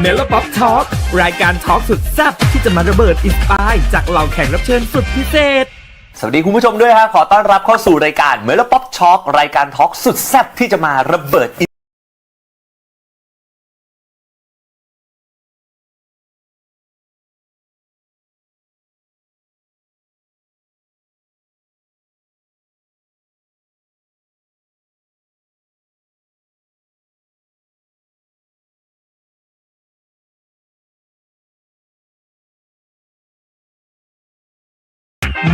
เมลป๊อปทอล์กรายการทอล์กสุดแซ่บที่จะมาระเบิดอินสปายจากเหล่าแขกรับเชิญสุดพิเศษ สวัสดีคุณผู้ชมด้วยฮะขอต้อนรับเข้าสู่รายการเมลป๊อปช็อครายการทอล์กสุดแซ่บที่จะมาระเบิด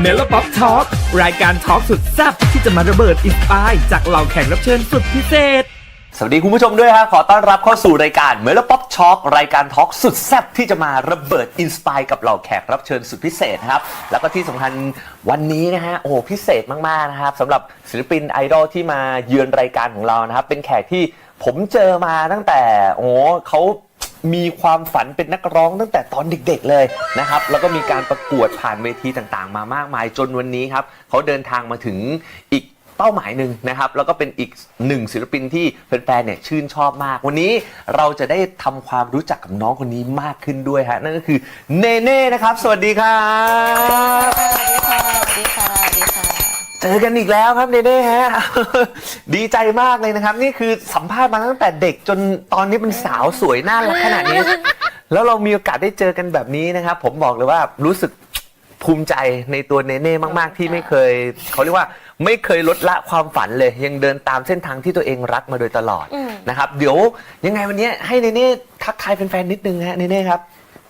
เมลป๊อปทอล์กรายการทอล์กสุดแซ่บที่จะมาระเบิดอินสปายจากเหล่าแขกรับเชิญสุดพิเศษ สวัสดีคุณผู้ชมด้วยฮะขอต้อนรับเข้าสู่รายการเมลป๊อปช็อครายการทอล์กสุดแซ่บที่จะมาระเบิดอินสปายกับเหล่าแขกรับเชิญสุดพิเศษนะครับ แล้วก็ที่สำคัญวันนี้นะฮะโอ้โหพิเศษมากๆนะครับสำหรับศิลปินไอดอลที่มาเยือนรายการของเรานะครับเป็นแขกที่ผมเจอมาตั้งแต่โอ้โหเขา มีความฝันเป็นนักร้องตั้งแต่ตอนเด็กๆเลยนะครับ แล้วก็มีการประกวดผ่านเวทีต่างๆ มามากมายจนวันนี้ครับเขาเดินทางมาถึงอีกเป้าหมายหนึ่งนะครับ แล้วก็เป็นอีกหนึ่งศิลปินที่แฟนๆเนี่ยชื่นชอบมาก วันนี้เราจะได้ทำความรู้จักกับน้องคนนี้มากขึ้นด้วยฮะนั่นก็คือเนเน่นะครับ สวัสดีครับ สวัสดีค่ะสวัสดีค่ะสวัสดีค่ะ เจอกันอีกแล้วครับเนเน่ฮะ ดีใจมากเลยนะครับ นี่คือสัมภาษณ์มาตั้งแต่เด็กจนตอนนี้เป็นสาวสวยน่ารักขนาดนี้ แล้วเรามีโอกาสได้เจอกันแบบนี้นะครับ ผมบอกเลยว่ารู้สึกภูมิใจในตัวเนเน่มาก ๆ ที่ไม่เคยเขาเรียกว่าไม่เคยลดละความฝันเลย ยังเดินตามเส้นทางที่ตัวเองรักมาโดยตลอดนะครับ เดี๋ยวยังไงวันนี้ให้เนเน่ทักทายแฟนๆนิดนึงฮะเนเน่ครับ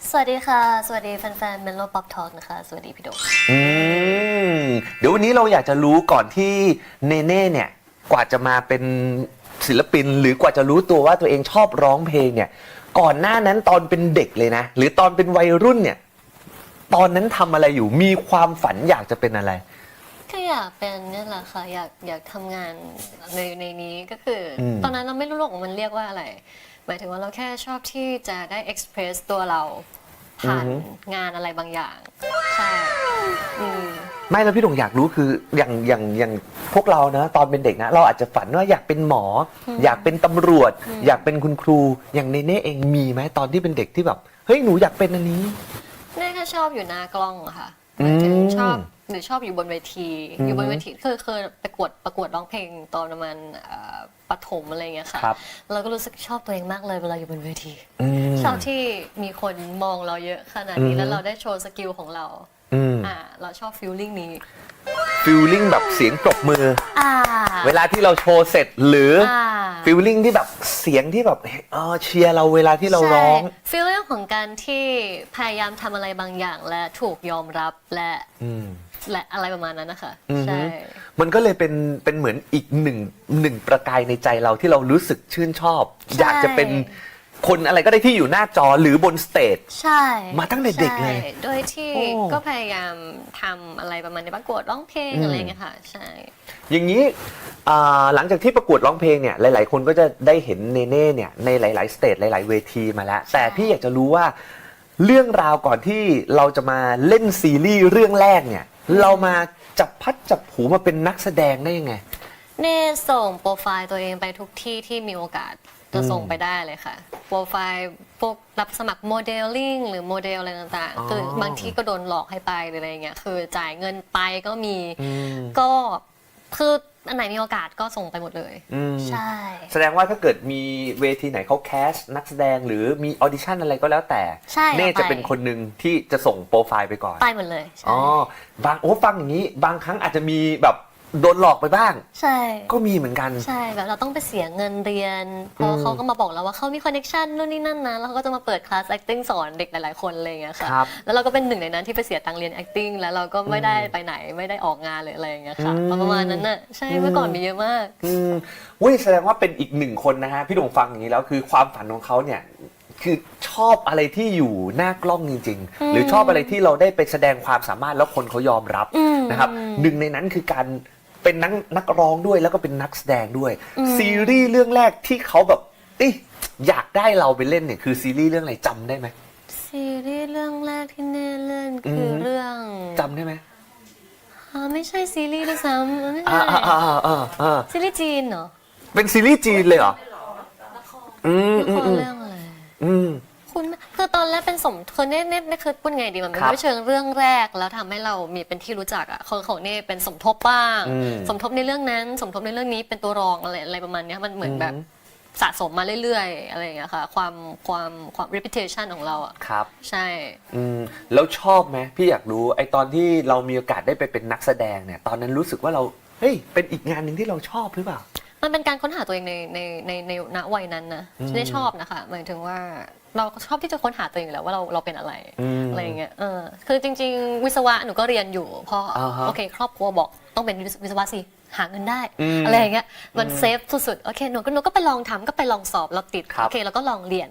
สวัสดีค่ะ สวัสดีแฟนๆ Melo Pop Talk นะคะ สวัสดีพี่โดมอืมเดี๋ยววันนี้เราอยากจะรู้ก่อนที่เนเน่เนี่ย กว่าจะมาเป็นศิลปิน หรือกว่าจะรู้ตัวว่าตัวเองชอบร้องเพลงเนี่ย ก่อนหน้านั้นตอนเป็นเด็กเลยนะ หรือตอนเป็นวัยรุ่นเนี่ย ตอนนั้นทำอะไรอยู่มีความฝันอยากจะเป็นอะไร ก็อยากเป็นเนี่ยแหละค่ะ อยากอยากทำงานในในนี้ก็คืออม ตอนนั้นเราไม่รู้หรอกว่ามันเรียกว่าอะไรห มายถึงว่าเราแค่ชอบที่จะได้ express ตัวเราผ่านงานอะไรบางอย่าง ใช่อืม ไม่แล้วพี่ดงอยากรู้คืออย่างอย่างอย่างพวกเรานะตอนเป็นเด็กนะ เราอาจจะฝันว่าอยากเป็นหมอออยากเป็นตำรวจอยากเป็นคุณครูอย่างเนเน่เองมีไหมตอนที่เป็นเด็กที่แบบเฮ้ยหนูอยากเป็นอันนี้แน่แค่ชอบอยู่หน้ากล้องอะค่ะอืหมมายถึงชอบ หรือชอบอยู่บนเวที อืมอยู่บนเวทีเคยเคยประกวดประกวดร้องเพลงตอนประมาณเอ่อประถมอะไรอย่างเงี้ยค่ะครับ เราก็รู้สึกชอบตัวเองมากเลยเวลาอยู่บนเวที อืม ชอบที่มีคนมองเราเยอะขนาดอืนี้มแล้วเราได้โชว์สกิลของเราอืมอ่าเราชอบฟีลลิ่งนี้ฟิลลิ่งแบบเสียงปรบมือ อ่าเวลาที่เราโชว์เสร็จหรือออ่า ฟิลลิ่งที่แบบเสียงที่แบบเออเชียร์เราเวลาที่เราร้อง ฟีลลิ่งของการที่พยายามทำอะไรบางอย่างและถูกยอมรับและอืม และอะไรประมาณนั้นนะคะอือฮึ ใช่ มันก็เลยเป็นเป็นเหมือนอีกหนึ่งหนึ่งประกายในใจเราที่เรารู้สึกชื่นชอบอยากจะเป็นคนอะไรก็ได้ที่อยู่หน้าจอหรือบนสเตจ ใช่มาตั้งแต่เด็กเลยใช่โดยที่โอ้ ก็พยายามทำอะไรประมาณในประกวดร้องเพลงอืมอะไรอย่างเงี้ยค่ะ ใช่ อย่างนี้อ่าหลังจากที่ประกวดร้องเพลงเนี่ยหลาย ๆ คนก็จะได้เห็นเนเน่เนี่ยในหลาย ๆ สเตจหลาย ๆ เวทีมาแล้ว แต่พี่อยากจะรู้ว่าเรื่องราวก่อนที่เราจะมาเล่นซีรีส์เรื่องแรกเนี่ย เรามาจับพัดจับผูมาเป็นนักแสดงได้ยังไง เน่ส่งโปรไฟล์ตัวเองไปทุกที่ที่มีโอกาสจะส่งไปได้เลยค่ะ โปรไฟล์พวกรับสมัครโมเดลลิ่งหรือโมเดลอะไรต่างอ๋อ ๆ คือบางทีก็โดนหลอกให้ไปหรืออะไรเงี้ย คือจ่ายเงินไปก็มี อืม ก็ คืออันไหนมีโอกาสก็ส่งไปหมดเลย อืมใช่ แสดงว่าถ้าเกิดมีเวทีไหนเขาแคสนักแสดงหรือมีออดิชั่นอะไรก็แล้วแต่ ใช่เน่เอาไปจะเป็นคนหนึ่งที่จะส่งโปรไฟล์ไปก่อน ไปหมดเลยใช่อ๋อบางโอ้ฟังอย่างนี้ บางครั้งอาจจะมีแบบ โดนหลอกไปบ้าง ใช่ ก็มีเหมือนกัน ใช่แบบเราต้องไปเสียเงินเรียน เพราะอืมเขาก็มาบอกเราว่าเขามีคอนเน c t ชันนู่นนี่นั่นนะแล้วเขาก็จะมาเปิดคลาส acting สอนเด็กหลายๆ คนอะไรอย่างเงี้ยค่ะครับ แล้วเราก็เป็นหนึ่งในนั้นที่ไปเสียตังค์เรียน acting แล้วเราก็ไม่ได้ไปไหนไม่ได้ออกงานหรืออะไรอย่างเงี้ยค่ะอืมประมาณนั้นน่ะใช่เมื่อก่อนมีเยอะมาก อืมเว้ยแสดงว่าเป็นอีกหนึ่งคนนะฮะพี่ดงฟังอย่างนี้แล้วคือความฝันของเขาเนี่ยคือชอบอะไรที่อยู่หน้ากล้องจริง อืๆ มหรือชอบอะไรที่เราได้ไปแสดงความสามารถแล้วคนเขายอมรับอืม นะครับอืมหนึ่งในนั้นคือการ เป็นนักนักร้องด้วยแล้วก็เป็นนักแสดงด้วยอืมซีรีส์เรื่องแรกที่เขาแบบเอยอยากได้เราไปเล่นเนี่ยคือซีรีส์เรื่องอะไรจำได้ไหมซีรีส์เรื่องแรกที่เน่เล่นคืออมเรื่องจำได้ไหมอ่าไม่ใช่ซีรีส์ด้วยซ้ำไม่อ่าใช่อ่าอ่าอ่าอ่าซีรีส์จีนเหรอเป็นซีรีส์จีนเลยเหรออืมละอืคมรอืมเรื่องอะไร อืม มคือเน่เน่เน่คือพูดไงดีมันครับไม่เชิงเรื่องแรกแล้วทำให้เรามีเป็นที่รู้จักอะของของเน่เป็นสมทบบ้าง อืม สมทบในเรื่องนั้น สมทบในเรื่องนี้เป็นตัวรองอะไรอะไรประมาณเนี้ยมันเหมือนแบบอือฮึสะสมมาเรื่อยๆ อะไรอย่างเงี้ยค่ะ ความความความ reputation ของเราอะครับ ใช่ อืมแล้วชอบไหมพี่อยากรู้ไอตอนที่เรามีโอกาสได้ไปเป็นนักแสดงเนี่ย ตอนนั้นรู้สึกว่าเราเฮ้ยเป็นอีกงานหนึ่งที่เราชอบหรือเปล่า มันเป็นการค้นหาตัวเองในในในในณวัยนั้นนะอืมได้ชอบนะคะหมายถึงว่าเราชอบที่จะค้นหาตัวเองอยู่แล้วว่าเราเราเป็นอะไรอืมอะไรอย่างเงี้ยเออคือจริง ๆ วิศวะหนูก็เรียนอยู่เพราะอ่าฮะโอเค ครอบครัวบอกต้องเป็นวิศวะสิ หาเงินได้อืมอะไรอย่างเงี้ยมันเซฟสุดๆโอเคหนูก็หนูก็ไปลองทำก็ไปลองสอบเราติดครับ โอเคเราก็ลองเรียน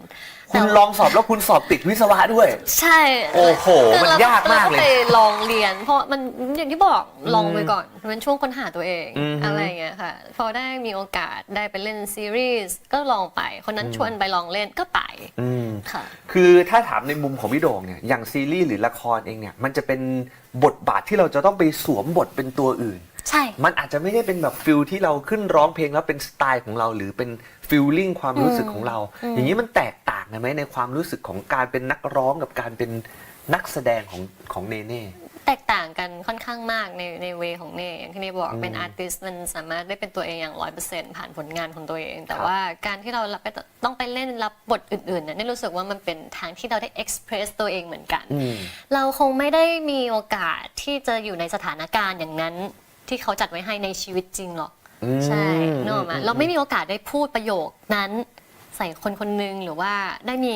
คุณแต่ลองสอบแล้วคุณสอบติดวิศวะด้วย ใช่โอ้โหคือมันเรยากมากเลยรไปลองเรียน เพราะมันอย่างที่บอกลองไปก่อนมันเป็นช่วงค้นหาตัวเองอือฮึ อะไรอย่างเงี้ยค่ะพอได้มีโอกาสได้ไปเล่นซีรีส์ก็ลองไปคนนั้นชวนไปลองเล่นก็ไปอืม ค่ะ คือถ้าถามในมุมของพี่โด่งเนี่ยอย่างซีรีส์หรือละครเองเนี่ยมันจะเป็นบทบาทที่เราจะต้องไปสวมบทเป็นตัวอื่น ใช่ มันอาจจะไม่ได้เป็นแบบฟิลที่เราขึ้นร้องเพลงแล้วเป็นสไตล์ของเรา หรือเป็นฟิลลิ่งความรู้สึกของเรา อย่างนี้มันแตกต่างกันไหมในความรู้สึกของการเป็นนักร้องกับการเป็นนักแสดงของของเนเน่ แตกต่างกันค่อนข้างมากในในเวของเน่อย่างที่เน่บอกอืมเป็นอาร์ติสต์มันสามารถได้เป็นตัวเองอย่างร้อยเปอร์เซ็นต์ผ่านผลงานของตัวเอง แต่ครับว่าการที่เรารับไปต้องไปเล่นรับบทอื่นๆเนี่ยเน่รู้สึกว่ามันเป็นทางที่เราได้เอ็กซ์เพรสตัวเองเหมือนกันอืมเราคงไม่ได้มีโอกาสที่จะอยู่ในสถานการณ์อย่างนั้น ที่เขาจัดไว้ให้ในชีวิตจริงหรอก อืม ใช่นึกออกไหมอืมเราไม่มีโอกาสได้พูดประโยคนั้นใส่คนคนหนึงหรือว่าได้มี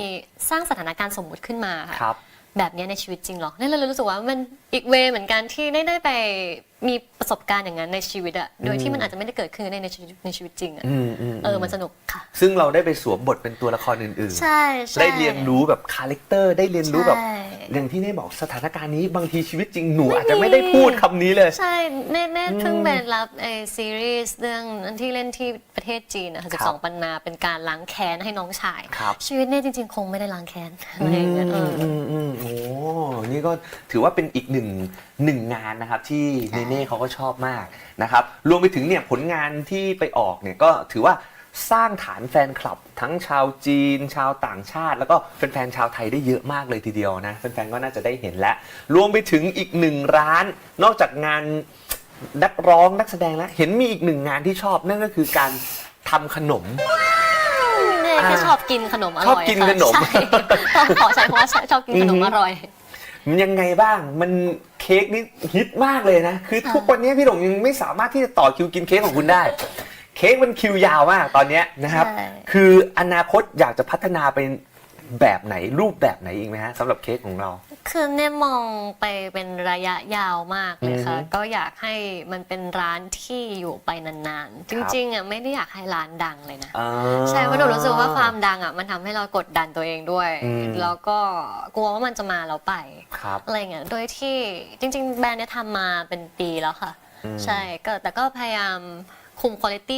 สร้างสถานการณ์สมมุติขึ้นมาค่ะ ครับ แบบนี้ในชีวิตจริงหรอกนี่เราเลยรู้สึกว่ามันอีกเวย์เหมือนกันที่ได้ได้ไปมีประสบการณ์อย่างนั้นในชีวิตอะโดยที่มันอาจจะไม่ได้เกิดขึ้นในในชีวิตในชีวิตจริงอะอืมอืมเออมันสนุกค่ะ ซึ่งเราได้ไปสวมบทเป็นตัวละครอื่น ใช่ใช่ ได้เรียนรู้แบบคาแรคเตอร์ ได้เรียนรู้แบบใช่ อย่างที่เน่บอกสถานการณ์นี้บางทีชีวิตจริงหนูอาจจะไม่ได้พูดคำนี้เลย ใช่เน่เน่เพิ่งไปรับไอซีรีส์เรื่องที่เล่นที่ประเทศจีนนะคะครับ12 ปันนาเป็นการล้างแค้นให้น้องชาย ครับ ชีวิตเน่จริงๆ คงไม่ได้ล้างแค้นอะไรอย่างเงี้ยเอออ อืมอืมโอ้นี่ก็ถือว่าเป็นอีกหนึ่งหนึ่งงานนะครับ ที่เนเน่เขาก็ชอบมากนะครับ รวมไปถึงเนี่ยผลงานที่ไปออกเนี่ยก็ถือว่า สร้างฐานแฟนคลับ ทั้งชาวจีน ชาวต่างชาติ แล้วก็แฟนๆชาวไทยได้เยอะมากเลยทีเดียวนะแฟนๆก็น่าจะได้เห็นแล้วรวมไปถึงอีกหนึ่งร้าน นอกจากงานนักร้องนักแสดงแล้วเห็นมีอีกหนึ่งงานที่ชอบนั่นก็คือการทำขนม เน่แค่ชอบกินขนมอร่อยชอบกินขนมค่ะใช่ต้องขอใช้คำว่าชอบกินขนมอร่อย มันยังไงบ้าง มันเค้กนี่ฮิตมากเลยนะ คือทุกวันนี้พี่หลงยังไม่สามารถที่จะต่อคิวกินเค้กของคุณได้ เค้กมันคิวยาวมากตอนเนี้ยนะครับ ใช่ คืออนาคตอยากจะพัฒนาเป็นแบบไหนรูปแบบไหนอีกไหมฮะสำหรับเค้กของเรา คือเนี่ยมองไปเป็นระยะยาวมากเลยค่ะ อือฮึก็อยากให้มันเป็นร้านที่อยู่ไปนานๆจริงๆอะไม่ได้อยากให้ร้านดังเลยนะ อ่า ใช่เพราะหนูรู้สึกว่าความดังอะมันทำให้เรากดดันตัวเองด้วย อืม แล้วก็กลัวว่ามันจะมาแล้วไป ครับ อะไรเงี้ยโดยที่จริง ๆ แบรนด์เนี้ยทำมาเป็นปีแล้วค่ะ อืม ใช่ก็แต่ก็พยายาม คุมคุณภาพ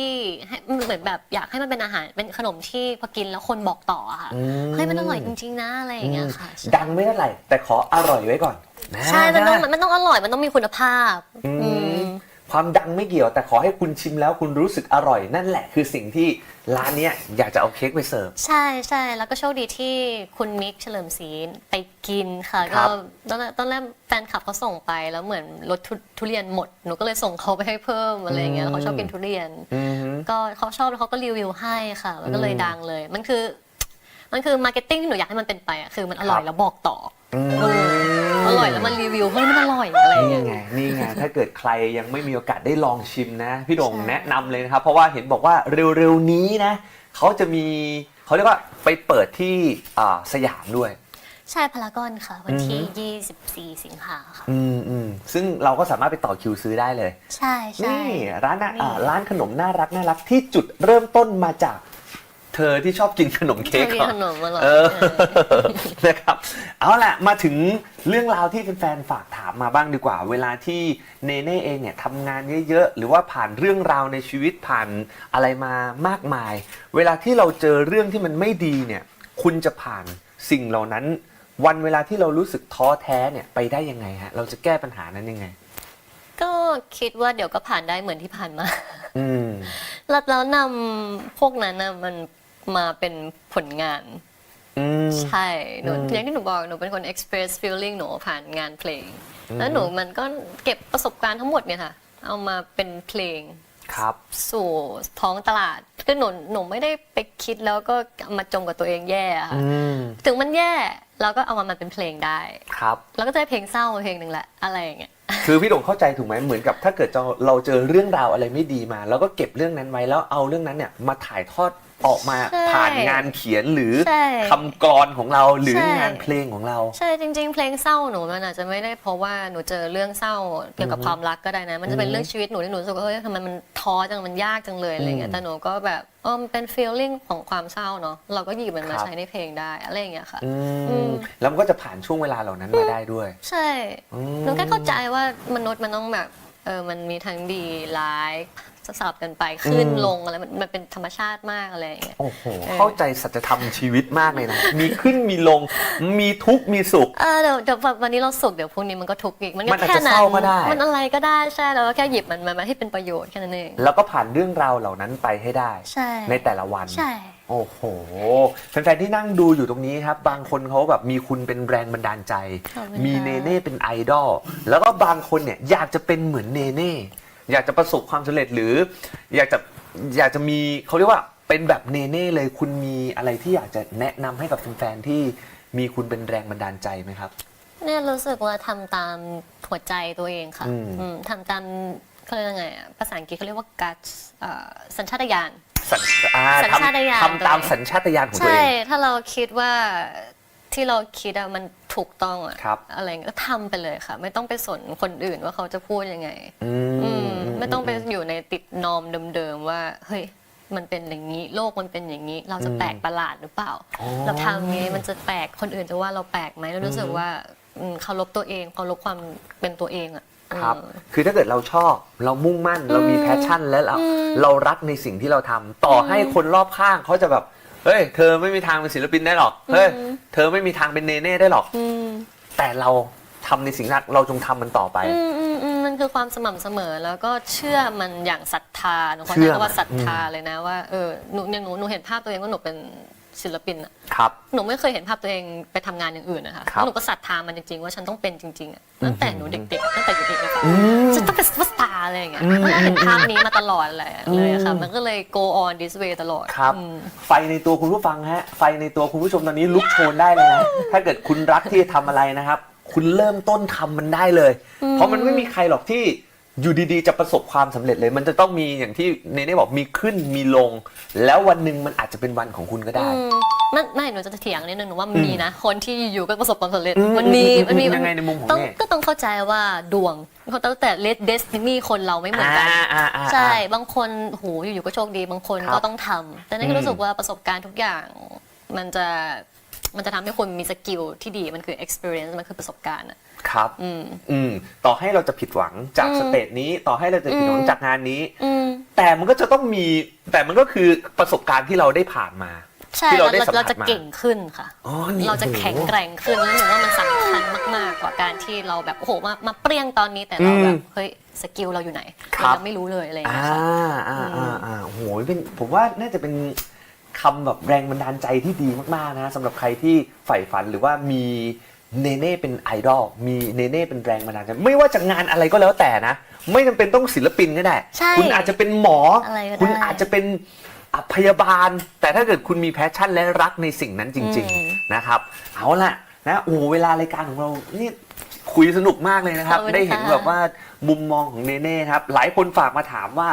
ให้เหมือนแบบอยากให้มันเป็นอาหารเป็นขนมที่พอกินแล้วคนบอกต่ออะค่ะอืม เฮ้ยมันอร่อยจริงๆนะอะไรอย่างเงี้ยค่ะใช่ดังไม่เท่าไหร่แต่ขออร่อยไว้ก่อนนะใช่มันต้องนะ มันต้องอร่อยมันต้องมีคุณภาพอืม อืม ความดังไม่เกี่ยวแต่ขอให้คุณชิมแล้วคุณรู้สึกอร่อย นั่นแหละคือสิ่งที่ร้านเนี้ยอยากจะเอาเค้กไปเสิร์ฟ ใช่ใช่แล้วก็โชคดีที่คุณมิกเฉลิมศรีไปกินค่ะครัก็บ ตอนแรกตอนแรกแฟนคลับเขาส่งไปแล้วเหมือนรถทุทุเรียนหมดหนูก็เลยส่งเขาไปให้เพิ่มอะไรอย่างเงี้ยแล้วเขาชอบกินทุเรียน อือฮึก็เขาชอบแล้วเขาก็รีวิวให้ค่ะ มันก็เลยอืมดังเลย มันคือ มันคือมาร์เก็ตติ้งที่หนูอยากให้มันเป็นไปอะคือมันอร่อยครับ แล้วบอกต่ออืมเออ อร่อยแล้วมันรีวิวเฮ้ยมันอร่อยอะไรอย่างเงี้นี่ยไงนี่ไงถ้าเกิดใครยังไม่มีโอกาสได้ลองชิมนะ พี่โด่งใช่แนะนำเลยนะครับ เพราะว่าเห็นบอกว่าเร็วๆนี้นะเขาจะมีเขาเรียกว่าไปเปิดที่อ่าสยามด้วย ใช่พารากอนค่ะ วันที่อือฮึ24 สิงหาค่ะ อืมอืมซึ่งเราก็สามารถไปต่อคิวซื้อได้เลย ใช่ใช่ นี่ร้านอะนี่อ่าร้านขนมน่ารักน่ารักที่จุดเริ่มต้นมาจาก เธอที่ชอบกินขนมเค้กมีเหรอขนมอร่อยเออเออนะครับเอาล่ะมาถึงเรื่องราวที่แฟนๆฝากถามมาบ้างดีกว่า เวลาที่เนเน่เองเนี่ยทำงานเยอะๆหรือว่าผ่านเรื่องราวในชีวิตผ่านอะไรมามากมาย เวลาที่เราเจอเรื่องที่มันไม่ดีเนี่ย คุณจะผ่านสิ่งเหล่านั้น วันเวลาที่เรารู้สึกท้อแท้เนี่ยไปได้ยังไงฮะเราจะแก้ปัญหานั้นยังไง ก็คิดว่าเดี๋ยวก็ผ่านได้เหมือนที่ผ่านมา อืม แล้วแล้วนำพวกนั้นนะมัน มาเป็นผลงาน อืม ใช่หนูอืมอย่างที่หนูบอกหนูเป็นคน express feeling หนูผ่านงานเพลง แล้วหนูมันก็เก็บประสบการณ์ทั้งหมดเนี่ยค่ะ เอามาเป็นเพลง ครับ สู่ท้องตลาดคือหนูหนูไม่ได้ไปคิดแล้วก็เอามาจมกับตัวเองแย่อะค่ะอืม ถึงมันแย่เราก็เอามามันเป็นเพลงได้ ครับ แล้วก็จะได้เพลงเศร้าเพลงหนึ่งแหละอะไรอย่างเงี้ยคือพี่โด่งเข้าใจถูกไหมเหมือนกับถ้าเกิดเราเราเจอเรื่องราวอะไรไม่ดีมา แล้วก็เก็บเรื่องนั้นไว้แล้วเอาเรื่องนั้นเนี่ยมาถ่ายทอด ออกมาใช่ผ่านงานเขียนหรือใช่คำกรอนของเราหรือใช่ งานเพลงของเรา ใช่จริง ๆ เพลงเศร้าหนูมันอาจจะไม่ได้เพราะว่าหนูเจอเรื่องเศร้าเกี่ยวกับความรักก็ได้นะ มันจะเป็นเรื่องชีวิตหนูที่หนูรู้สึกว่าเฮ้ยทำไมมันท้อจังมันยากจังเลยอะไรเงี้อืยมแต่หนูก็แบบเออมันเป็น feeling ของความเศร้าเนาะเราก็หยิบมันมาครับ ใช้ในเพลงได้อะไรอย่างเงี้ยค่ะ อือืมม แล้วมันก็จะผ่านช่วงเวลาเหล่านั้นมาได้ด้วยใช่อืม หนูแค่เข้าใจว่ามนุษย์มันต้องแบบเออมันมีทั้งดีร้าย สลับกันไปขึ้นอืมลงอะไรมันมันเป็นธรรมชาติมากอะไรอย่างเงี้ย โอ้โหเออเข้าใจสัจธรรมชีวิตมากเลยนะ มีขึ้นมีลง มีทุกข์มีสุข เออเดี๋ยวเดี๋ยววันนี้เราสุขเดี๋ยวพรุ่งนี้มันก็ทุกข์อีก มันมันอาจแค่จะนั้เศร้านก็ได้มันอะไรก็ได้ใช่แล้วก็แค่หยิบมันมามาให้เป็นประโยชน์แค่นั้นเอง แล้วก็ผ่านเรื่องราวเหล่านั้นไปให้ได้ใช่ในแต่ละวันใช่โอ้โหแฟนๆที่นั่งดูอยู่ตรงนี้ครับ บางคนเขาแบบมีคุณเป็นแรงบันดาลใจขอบคุณมีค่ะเนเน่เป็นไอดอลแล้วก็บางคนเนี่ยอยากจะเป็นเหมือนเนเน่ อยากจะประสบความสำเร็จหรือ อยากจะอยากจะมีเขาเรียกว่าเป็นแบบเนเน่เลยคุณมีอะไรที่อยากจะแนะนำให้กับแฟนๆที่มีคุณเป็นแรงบันดาลใจไหมครับ เนี่ยรู้สึกว่าทำตามหัวใจตัวเองค่ะอืม อืมทำตามเขาเรียกยังไงอะภาษาอังกฤษเขาเรียกว่า guts เอ่อสัญชาตญาณ สัญอ่าสัญชาตญาณทำทำตามตัวเองสัญชาตญาณของตัวใช่ เอง ถ้าเราคิดว่าที่เราคิดอะมันถูกต้องอะครับ อะไรเงี้ยก็ทำไปเลยค่ะ ไม่ต้องไปสนคนอื่นว่าเขาจะพูดยังไง อือืมม ไม่ต้องไปอยู่ในติดนอมเดิมๆว่าเฮ้ยมันเป็นอย่างนี้โลกมันเป็นอย่างนี้ เราจะแปลกประหลาดหรือเปล่าอ๋อเราทำอย่างนี้มันจะแปลกคนอื่นจะว่าเราแปลกไหมเรารู้สึกว่าอืมเคารพตัวเองเคารพความเป็นตัวเองอะครับอืมคือถ้าเกิดเราชอบเรามุ่งมั่นเรามีแพชชั่นและเราอืมเรารักในสิ่งที่เราทำต่อให้คนรอบข้างเขาจะแบบเฮ้ยเธอไม่มีทางเป็นศิลปินได้หรอกเฮ้ยเธอไม่มีทางเป็นเนเน่ได้หรอกอืมแต่เราทำในสิ่งนั้นเราจงทำมันต่อไปอื มอืมอืมมันคือความสม่ำเสมอแล้วก็เชื่อมันอย่างศรัทธาหนูขอเชื่ใช้อคำว่ามันศรัทธาเลยนะว่าเออหนูอย่างหนูหนูเห็นภาพตัวเองว่าหนูเป็นศิลปินอะครับ หนูไม่เคยเห็นภาพตัวเองไปทำงานอย่างอื่นนะคะครับ แล้วหนูก็ศรัทธามันจริงๆ ว่าฉันต้องเป็นจริงๆอะตั้งแต่หนูเด็กๆอะตั้งแต่อยู่เด็กเลยค่ะอืมฉันต้องเป็นซุปเปอร์สตาร์อะไรอย่างเงี้ยอืมเห็นภาพนี้มาตลอดเลยเลยอะค่ะอืมมันก็เลย go on this way ตลอดครับ อืม ไฟในตัวคุณผู้ฟังฮะ ไฟในตัวคุณผู้ชมตอนนี้ลุกโชนได้เลยนะ ถ้าเกิดคุณรักที่จะทำอะไรนะครับ คุณเริ่มต้นทำมันได้เลย เพราะมันไม่มีใครหรอกที่อยู่ดีๆ จะประสบความสำเร็จเลย มันจะต้องมีอย่างที่เนเน่บอกมีขึ้นมีลง แล้ววันหนึ่งมันอาจจะเป็นวันของคุณก็ได้อืมไม่ไม่หนูจะเถียงนิดนึงหนูว่ามันอืมมีนะ คนที่อยู่ๆก็ประสบความสำเร็จอืมมันมีอืมมันมียังไงในมุมของต้องแม่ก็ต้องเข้าใจว่าดวงเพราะตั้งแต่เลดเดสตินีคนเราไม่เหมือนกันอ่าอ่าอ่าใช่บางคนโหอยู่ๆก็โชคดีบางคนครับก็ต้องทำแต่นั่นอืก็มรู้สึกว่าประสบการณ์ทุกอย่างมันจะ มันจะทำให้คนมีสกิลที่ดีมันคือ experience มันคือประสบการณ์อะครับ อืม อืม ต่อให้เราจะผิดหวังจากอืม สเตจนี้ ต่อให้เราจะผิดหวังอืมจากงานนี้ อืม แต่มันก็จะต้องมี แต่มันก็คือประสบการณ์ที่เราได้ผ่านมา ใช่ที่เราเราได้สัมผัสเราจะมาเก่งขึ้นค่ะ อ๋อนี่ เราจะแข็งแกร่งขึ้นแล้วหนูว่ามันสำคัญมาก ๆ กว่าการที่เราแบบโอ้โหมามาเปรี้ยงตอนนี้แต่เราแบบเฮ้ยสกิลเราอยู่ไหนครัเราบยังไม่รู้เลยอะไรอย่างอ่าเงี้ยค่ะ อ่าอ่าอ่าโอ้โหเป็นผมว่าน่าจะเป็น คำแบบแรงบันดาลใจที่ดีมากๆนะสำหรับใครที่ใฝ่ฝันหรือว่ามีเนเน่เป็นไอดอลมีเนเน่เป็นแรงบันดาลใจไม่ว่าจะงานอะไรก็แล้วแต่นะ ไม่จำเป็นต้องศิลปินก็ได้ใช่คุณอาจจะเป็นหมออะไรก็ได้คุณอาจจะเป็นอะพยาบาล แต่ถ้าเกิดคุณมีแพชชั่นและรักในสิ่งนั้นจริงอืมๆนะครับ เอาล่ะนะโอ้โหเวลารายการของเรานี่คุยสนุกมากเลยนะครับขอบคุณได้เห็นค่ะแบบว่ามุมมองของเนเน่ครับหลายคนฝากมาถามว่า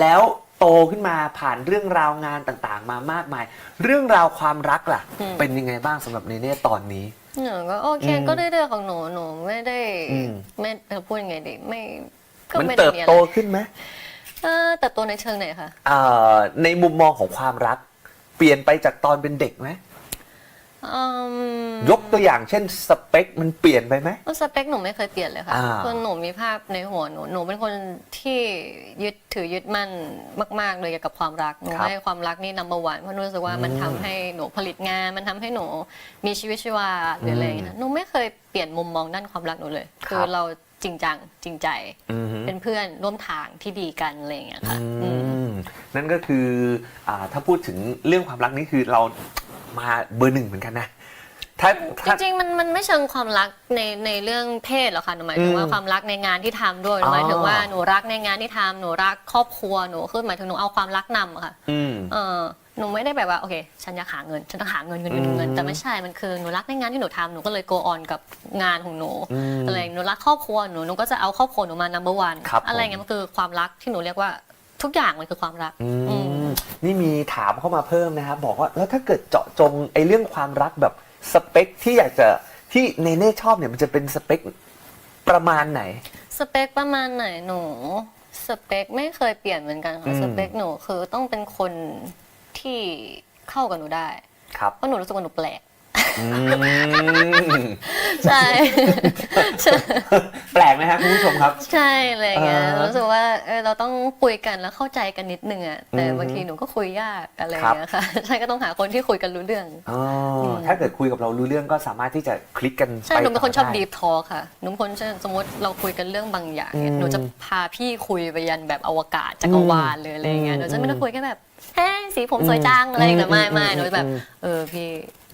แล้ว โตขึ้นมาผ่านเรื่องราวงานต่างๆ มามากมาย เรื่องราวความรักล่ะเป็นยังไงบ้างสำหรับเนเน่ตอนนี้ หนูก็โอเคอืมก็เรื่อยๆของหนูหนูไม่ได้อืม ไม่จะพูดยังไงดีไม่ก็มันไม่ได้เติบมีอะไรโตขึ้นไหมเออเติบโตในเชิงไหนคะ เอ่อในมุมมองของความรัก เปลี่ยนไปจากตอนเป็นเด็กไหมอืม ยกตัวอย่างเช่นสเปคมันเปลี่ยนไปไหม สเปคหนูไม่เคยเปลี่ยนเลยค่ะอ่า คือหนูมีภาพในหัวหนู หนูเป็นคนที่ยึดถือยึดมั่นมาก ๆ เลยเกี่ยวกับความรัก หนูครับให้ความรักนี่ number one เพราะหนูรู้สึกว่ามันอืมทำให้หนูผลิตงาน มันทำให้หนูมีชีวิตชีวาหรืออะไรอย่างเงี้ยหนูไม่เคยเปลี่ยนมุมมองด้านความรักหนูเลย คือเราจริงจังจริงใจ อือฮึ เป็นเพื่อนร่วมทางที่ดีกันอะไรอย่างเงี้ยค่ะอืมอืมนั่นก็คืออาถ้าพูดถึงเรื่องความรักนี่คือเรา มาเบอร์หนึ่งเหมือนกันนะถ้าจถ้า ริงๆมันมันไม่เชิงความรักในในเรื่องเพศหรอกค่ะหนูหมายถึงว่าอืมความรักในงานที่ทำด้วยหนูอ๋อหมายถึงว่าหนูรักในงานที่ทำหนูรักครอบครัวหนูคือหมายถึงหนูเอาความรักนำอะค่ะ อืม เออหนูไม่ได้แบบว่าโอเค ฉันอยากหาเงิน ฉันต้องหาเงินเงินเงินเงินอืมแต่ไม่ใช่ มันคือหนูรักในงานที่หนูทำหนูก็เลย go on กับงานของหนูอืมอะไรหนูรักครอบครัวหนูหนูก็จะเอาครอบครัวหนูมา number one ครับอะไรผมเงี้ยมันคือความรักที่หนูเรียกว่า ทุกอย่างมันคือความรัก อือืมมนี่มีถามเข้ามาเพิ่มนะครับ บอกว่าแล้วถ้าเกิดเจาะจงไอ้เรื่องความรักแบบสเปคที่อยากจะที่เนเน่ชอบเนี่ยมันจะเป็นสเปคประมาณไหน สเปคประมาณไหนหนู สเปคไม่เคยเปลี่ยนเหมือนกันอืค่ะมสเปคหนูคือต้องเป็นคนที่เข้ากับหนูได้ ครับ เพราะหนูรู้สึกว่าหนูแปลก อืมใช่ แปลกไหมฮะคุณผู้ชมครับ ใช่อะไรเงี้ยอ่าฮะรู้สึกว่าเออเราต้องคุยกันแล้วเข้าใจกันนิดนึงอะแต่อืมบางทีหนูก็คุยยากอะไรครับ เงี้ยค่ะ ใช่ก็ต้องหาคนที่คุยกันรู้เรื่อง อ๋ออถ้าเกิดคุยกับเรารู้เรื่องก็สามารถที่จะคลิกกันใช่หนูเป็นคนชอบต่ดีได้ฟทอค่ะหนูเป็นคนเช่นสมมติเราคุยกันเรื่องบางอย่างเนี่ยอืมหนูจะพาพี่คุยไปยันแบบอวกาศจักรวาลเลยอะไรเงี้ยอืมหนูจะไม่ได้คุยแค่แบบเฮ้ยสีผมสวยจังอะไรอย่างเงี้ยไม่ไม่อืมหนูจะแบบ อืม เออพี่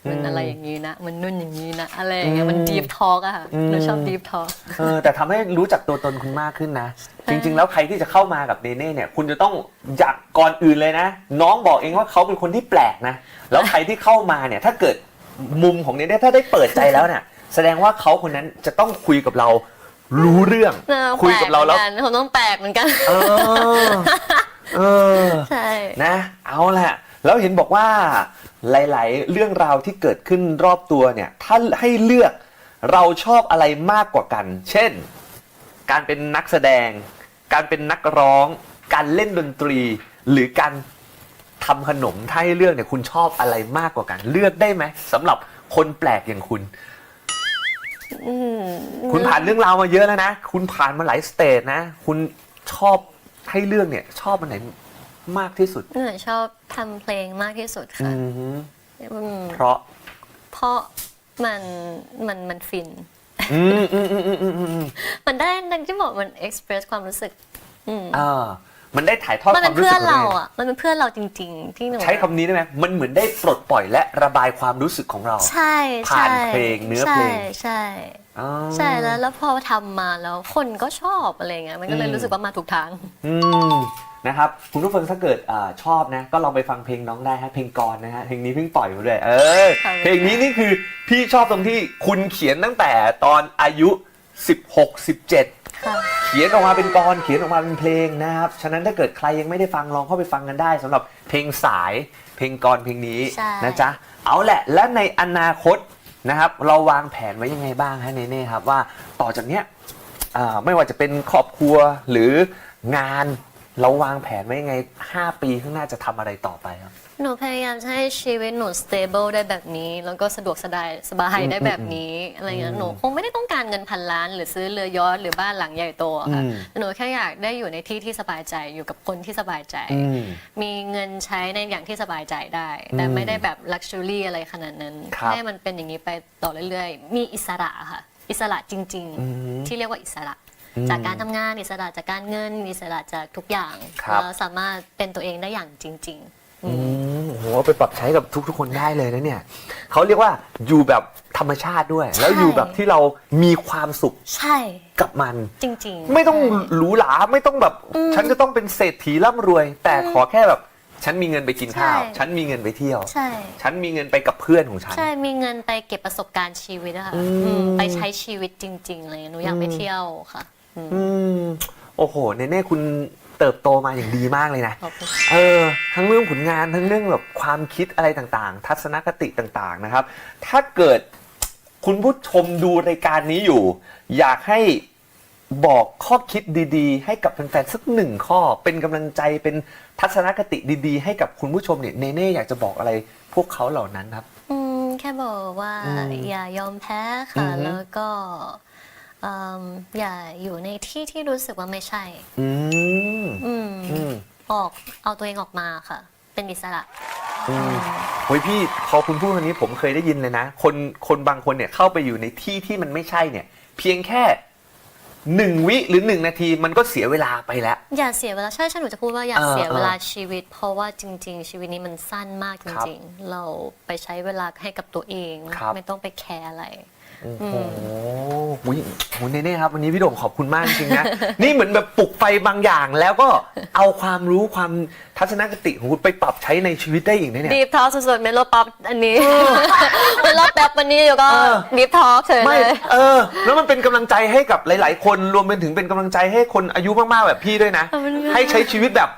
มันอืมอะไรอย่างนี้นะ มันนุ่นอย่างนี้นะ อะไรอย่างเงี้ยมันอืมดีฟทออะค่ะอืมหนูชอบดีฟทอเออแต่ทำให้รู้จักตัวตนคุณมากขึ้นนะ จริง ๆ แล้วใครที่จะเข้ามากับเนเน่เนี่ย คุณจะต้องอยากก่อนอื่นเลยนะ น้องบอกเองว่าเขาเป็นคนที่แปลกนะ แล้วใครที่เข้ามาเนี่ยถ้าเกิดมุมของเนเน่ถ้าได้เปิดใจแล้วเนี่ยแสดงว่าเขาคนนั้นจะต้องคุยกับเรารู้เรื่องเออคุยกับเราแล้วปกหมือนนผมต้องแปลกเหมือนกัน เออเออใช่นะ เอาแหละ แล้วเห็นบอกว่าหลาย ๆ เรื่องราวที่เกิดขึ้นรอบตัวเนี่ย ถ้าให้เลือกเราชอบอะไรมากกว่ากัน เช่น การเป็นนักแสดง การเป็นนักร้อง การเล่นดนตรี หรือการทำขนมถ้าให้เลือกเนี่ยคุณชอบอะไรมากกว่ากัน เลือกได้ไหมสำหรับคนแปลกอย่างคุณ อืมคุณผ่านเรื่องราวมาเยอะแล้วนะ คุณผ่านมาหลายสเตจนะ คุณชอบให้เลือกเนี่ย ชอบอันไหน มากที่สุด หนูชอบทำเพลงมากที่สุดอืค่ะมฮึอืมเพราะ เพราะมันมันมันฟิน อืมอืมอืมอืมอืมอืมมันได้ดังที่บอกมันเอ็กซ์เพรสความรู้สึกอืมอ่ามันได้ถ่ายทอดมันคเป็วามนรู้เพื่สึอกนของเราตัวเองอะ มันเป็นเพื่อนเราจริง ๆ ที่หนูใช้คำนี้ได้ไหมมันเหมือนได้ปลดปล่อยและระบายความรู้สึกของเรา ใช่ผ่านใช่เพลงเนื้อเพลง ใช่ใช่ อ๋อ ใช่แล้วแล้วพอทำมาแล้วคนก็ชอบอะไรเงี้ยมันก็เลยอืม รู้สึกว่ามาถูกทาง อืมนะครับคุณผู้ฟังถ้าเกิดอ่าชอบนะ ก็ลองไปฟังเพลงน้องได้ฮะเพลงกรนะฮะเพลงนี้เพิ่งปล่อยมาด้วยเออครับเพลงนี้นี่คือพี่ชอบตรงที่คุณเขียนตั้งแต่ตอนอายุ 16 17 ค่ะ เขียนออกมาเป็นกรเขียนออกมาเป็นเพลงนะครับฉะนั้นถ้าเกิดใครยังไม่ได้ฟังลองเข้าไปฟังกันได้สำหรับเพลงสายเพลงกรเพลงนี้ใช่ นะจ๊ะเอาแหละและในอนาคต นะครับ เราวางแผนไว้ยังไงบ้างฮะเนเน่ครับว่าต่อจากเนี้ยอ่าไม่ว่าจะเป็นครอบครัวหรืองาน เราวางแผนไว้ยังไง 5 ปีข้างหน้าจะทำอะไรต่อไปครับ หนูพยายามจะให้ชีวิตหนู stable ได้แบบนี้ แล้วก็สะดวกสบายสบายได้แบบนี้อะไรเงี้ยหนูคงไม่ได้ต้องการเงินพันล้าน หรือซื้อเรือยอชต์หรือบ้านหลังใหญ่โตอะค่ะอืม หนูแค่อยากได้อยู่ในที่ที่สบายใจอยู่กับคนที่สบายใจ อืม มีเงินใช้ในอย่างที่สบายใจได้ แต่อืมไม่ได้แบบลักชัวรี่อะไรขนาดนั้น ครับ ให้มันเป็นอย่างนี้ไปต่อเรื่อยๆ มีอิสระค่ะ อิสระจริงอืมๆที่เรียกว่าอิสระอืมจากการทำงานอิสระจากการเงินอิสระจากทุกอย่างครับ แล้วสามารถเป็นตัวเองได้อย่างจริง ๆ อืม โอ้โหเอาไปปรับใช้กับทุก ๆ คนได้เลยนะเนี่ยเขาเรียกว่าอยู่แบบธรรมชาติด้วย แล้วใช่อยู่แบบที่เรามีความสุขใช่ กับมัน จริงๆ ไม่ต้องใช่หรูหราไม่ต้องแบบ อืมฉันจะต้องเป็นเศรษฐีร่ำรวย แต่ขอแค่แบบ ฉันมีเงินไปกินข้าว ใช่ ฉันมีเงินไปเที่ยว ใช่ ฉันมีเงินไปกับเพื่อนของฉัน ใช่มีเงินไปเก็บประสบการณ์ชีวิตอะค่ะอืม อืมไปใช้ชีวิตจริงๆเลยหนูอยากไปอืมเที่ยวค่ะอืม อืมโอ้โหเนเน่คุณ เติบโตมาอย่างดีมากเลยนะขอบคุณเออทั้งเรื่องผลงานทั้งเรื่องแบบความคิดอะไรต่างๆ ทัศนคติต่างๆนะครับ ถ้าเกิดคุณผู้ชมดูรายการนี้อยู่ อยากให้บอกข้อคิดดีๆ ให้กับแฟนๆสักหนึ่งข้อเป็นกำลังใจเป็นทัศนคติดีๆ ให้กับคุณผู้ชมเนี่ยเนเน่อยากจะบอกอะไรพวกเขาเหล่านั้นครับอืมแค่บอกว่าอืมอย่ายอมแพ้ค่ะอือฮึแล้วก็เอิ่มอย่าอยู่ในที่ที่รู้สึกว่าไม่ใช่ อืม อืมอืมออกเอาตัวเองออกมาค่ะ เป็นอิสระ อืมโอ้ยพี่พอคุณพูดคำนี้ผมเคยได้ยินเลยนะ คนคนบางคนเนี่ยเข้าไปอยู่ในที่ที่มันไม่ใช่เนี่ย เพียงแค่หนึ่งวิหรือหนึ่งนาทีมันก็เสียเวลาไปแล้ว อย่าเสียเวลาใช่ใช่หนูจะพูดว่าอย่าเออเสียเวลาเออชีวิต เพราะว่าจริง ๆ ชีวิตนี้มันสั้นมากจครับริง ๆ เราไปใช้เวลาให้กับตัวเอง ครับ ไม่ต้องไปแคร์อะไร โอ้โหอุ๊ยโหเน่ๆครับ วันนี้พี่โด่งขอบคุณมากจริงๆนะ นี่เหมือนแบบปลุกไฟบางอย่าง แล้วก็เอาความรู้ความทัศนคติของคุณไปปรับใช้ในชีวิตได้อีกนะเนี่ย ดีฟทอ l k สุดๆเมโลป๊อปอันนี้เมโลแป๊บวันนี้อยู่ก็เออ ดีฟทอ l k เฉยไม่เลย เออ แล้วมันเป็นกำลังใจให้กับหลาย ๆ คนรวมไปถึงเป็นกำลังใจให้คนอายุมากๆแบบพี่ด้วยนะ ขอบคุณค่ะ ให้ใช้ชีวิตแบบ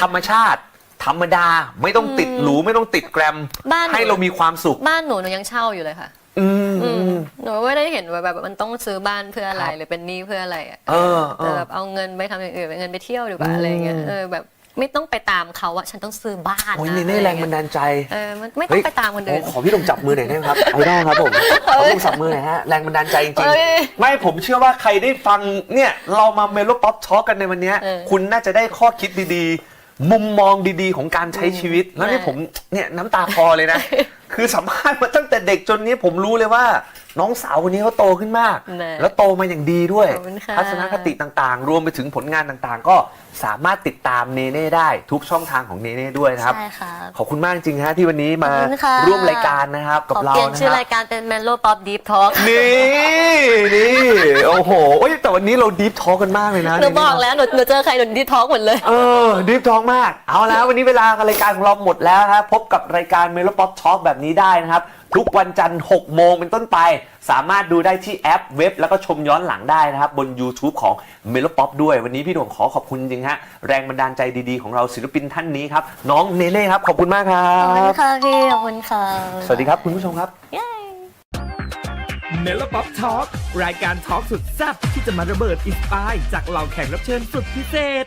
ธรรมชาติ ธรรมดาไม่ต้องติดหรูไม่ต้องติดแกรม บ้านหนูให้เรามีความสุข บ้านหนูหนูยังเช่าอยู่เลยค่ะ อืมอือืมม หนูไม่ได้เห็นว่าแบบมันต้องซื้อบ้านเพื่ออะไรครับหรือเป็นหนี้เพื่ออะไรอะเออเอแต่อ แบบเอาเงินไปทำอย่างอื่นเป็นเงินไปเที่ยวดีกว่าอืมอะไรเงี้ยเออแบบไม่ต้องไปตามเขาอะฉันต้องซื้อบ้านโอ้ยนะเน่ๆแรงบันดาลใจเออมันไม่ต้องไปตามคนอื่น โขอพี่ลงจับมือหน่อยได้ไหมครับ ไอดอลครับผมขอลงจับมือหน่อยฮะ แรงบันดาลใจจริงเอ้ยๆ ไม่ผมเชื่อว่าใครได้ฟังเนี่ย เรามาเมโลป๊อปช็อกันในวันเนี้ย เออคุณน่าจะได้ข้อคิดดีๆ มุมมองดีๆ ของการใช้ชีวิต แล้วนี่ใช่ ผมเนี่ยน้ำตาคลอเลยนะ คือสัมภาษณ์มาตั้งแต่เด็กจนนี้ผมรู้เลยว่า น้องสาวคนนี้เขาโตขึ้นมาก แน่แล้วโตมาอย่างดีด้วย ขอบคุณค่ะ ทัศนคติต่างๆ รวมไปถึงผลงานต่างๆ ก็สามารถติดตามเนเน่ได้ทุกช่องทางของเนเน่ด้วยนะครับ ใช่ครับ ขอบคุณมากจริงฮะที่วันนี้มาขอบคุณค่ะ ร่วมรายการนะครับกับขอเราเปลี่ยนนะชื่อครัราบยการเป็น Melo Pop Deep Talk นี่นี่โอ้โหโอ้ยแต่วันนี้เราดีฟทอกันมากเลยนะ หนูบอกแล้วหนูหนูเจอใครหนูดีทอ l k หมดเลย เออดีฟทอมาก เอาแล้ววันนี้เวลารายการของเราหมดแล้วครับพบกับรายการเมโลป๊อปช็อคแบบนี้ได้นะครับ ทุกวันจันทร์6โมงเป็นต้นไป สามารถดูได้ที่แอปเว็บ แล้วก็ชมย้อนหลังได้นะครับ บน YouTube ของเมโลป๊อปด้วย วันนี้พี่โด่งขอขอบคุณจริงๆฮะ แรงบันดาลใจดีๆ ของเราศิลปินท่านนี้ครับ น้องเนเน่ครับ ขอบคุณมากครัขอบคุณบ ค่ะพี่ขอบคุณค่ะ สวัสดีครับคุณผู้ชมครับเย้เนลป๊อปทอล์กรายการทอล์กสุดแซ่บที่จะมาระเบิดอินสปายจากเหล่าแขกรับเชิญสุดพิเศษ